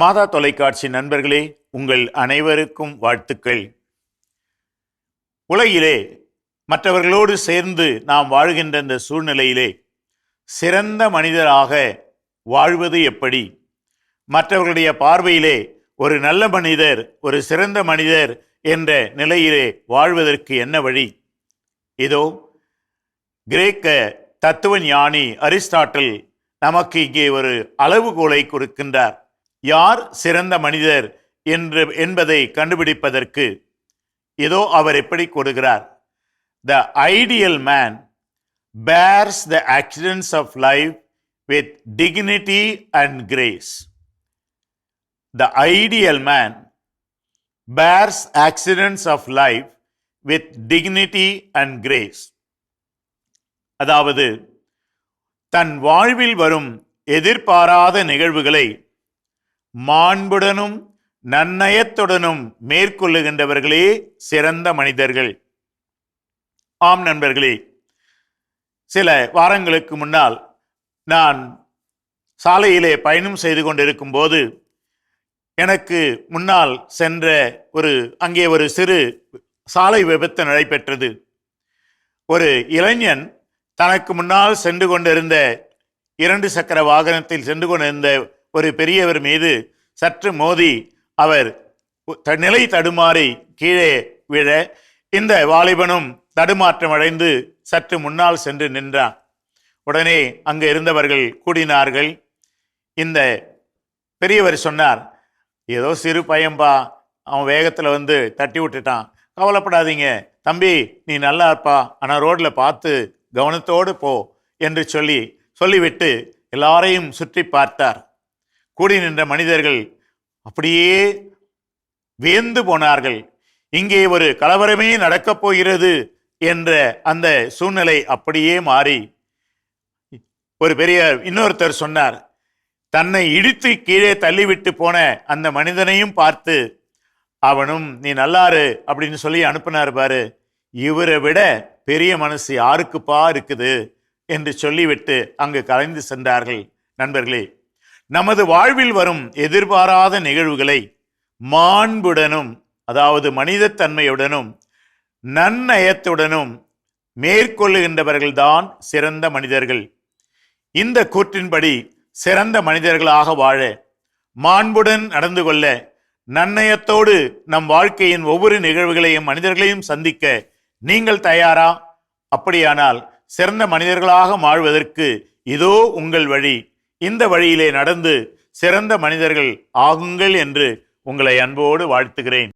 மாதா தொலைக்காட்சி நண்பர்களே உங்கள் அனைவருக்கும் வாழ்த்துக்கள். உலகிலே மற்றவர்களோடு சேர்ந்து நாம் வாழ்கின்ற இந்த சூழ்நிலையிலே சிறந்த மனிதராக வாழ்வது எப்படி? மற்றவர்களுடைய பார்வையிலே ஒரு நல்ல மனிதர் ஒரு சிறந்த மனிதர் என்ற நிலையிலே வாழ்வதற்கு என்ன வழி? இதோ கிரேக்க தத்துவ ஞானி அரிஸ்டாட்டில் நமக்கு இங்கே ஒரு அளவுகோலை கொடுக்கின்றார். யார் சிறந்த மனிதர் என்று என்பதை கண்டுபிடிப்பதற்கு ஏதோ அவர் எப்படி கொடுக்கிறார் the ideal man bears the accidents of life with dignity and grace the ideal man bears accidents of life with dignity and grace அதாவது தன் வாழ்வில் வரும் எதிர்பாராத நிகழ்வுகளை மாண்புடனும் நன்னயத்துடனும் மேற்கொள்ளுகின்றவர்களே சிறந்த மனிதர்கள். ஆம் நண்பர்களே சில வாரங்களுக்கு முன்னால் நான் சாலையிலே பயணம் செய்து கொண்டிருக்கும் போது எனக்கு முன்னால் சென்ற ஒரு அங்கே ஒரு சிறு சாலை விபத்து நடைபெற்றது. ஒரு இளைஞன் தனக்கு முன்னால் சென்று கொண்டிருந்த இரண்டு சக்கர வாகனத்தில் சென்று கொண்டிருந்த ஒரு பெரியவர் மீது சற்று மோதி அவர் த- நிலை தடுமாறி கீழே விழ இந்த வாலிபனும் தடுமாற்றம் அடைந்து சற்று முன்னால் சென்று நின்றான். உடனே அங்கே இருந்தவர்கள் கூடினார்கள். இந்த பெரியவர் சொன்னார் ஏதோ சிறு பையன்பா அவன் வேகத்தில் வந்து தட்டி விட்டுட்டான். கவலைப்படாதீங்க. தம்பி நீ நல்லா இருப்பா. ஆனால் ரோட்டில் பார்த்து கவனத்தோடு போ என்று சொல்லி சொல்லிவிட்டு எல்லாரையும் சுற்றி பார்த்தார். கூடி நின்ற மனிதர்கள் அப்படியே வியந்து போனார்கள். இங்கே ஒரு கலவரமே நடக்கப் போகிறது என்ற அந்த சூழ்நிலை அப்படியே மாறி ஒரு பெரிய இன்னொருத்தர் சொன்னார். தன்னை இடித்து கீழே தள்ளிவிட்டு போன அந்த மனிதனையும் பார்த்து அவனும் நீ நல்லாரு அப்படின்னு சொல்லி அனுப்பினார் பாரு. இவரை விட பெரிய மனசு யாருக்குப்பா இருக்குது? என்று சொல்லிவிட்டு அங்கு கலைந்து சென்றார்கள். நண்பர்களே நமது வாழ்வில் வரும் எதிர்பாராத நிகழ்வுகளை மாண்புடனும் அதாவது மனிதத்தன்மையுடனும் நன்னயத்துடனும் மேற்கொள்ளுகின்றவர்கள்தான் சிறந்த மனிதர்கள். இந்த கூற்றின்படி சிறந்த மனிதர்களாக வாழ மாண்புடன் நடந்து கொள்ள நன்னயத்தோடு நம் வாழ்க்கையின் ஒவ்வொரு நிகழ்வுகளையும் மனிதர்களையும் சந்திக்க நீங்கள் தயாரா? அப்படியானால் சிறந்த மனிதர்களாக வாழ்வதற்கு இதோ உங்கள் வழி. இந்த வழியிலே நடந்து சிறந்த மனிதர்கள் ஆகுங்கள் என்று உங்களை அன்போடு வாழ்த்துகிறேன்.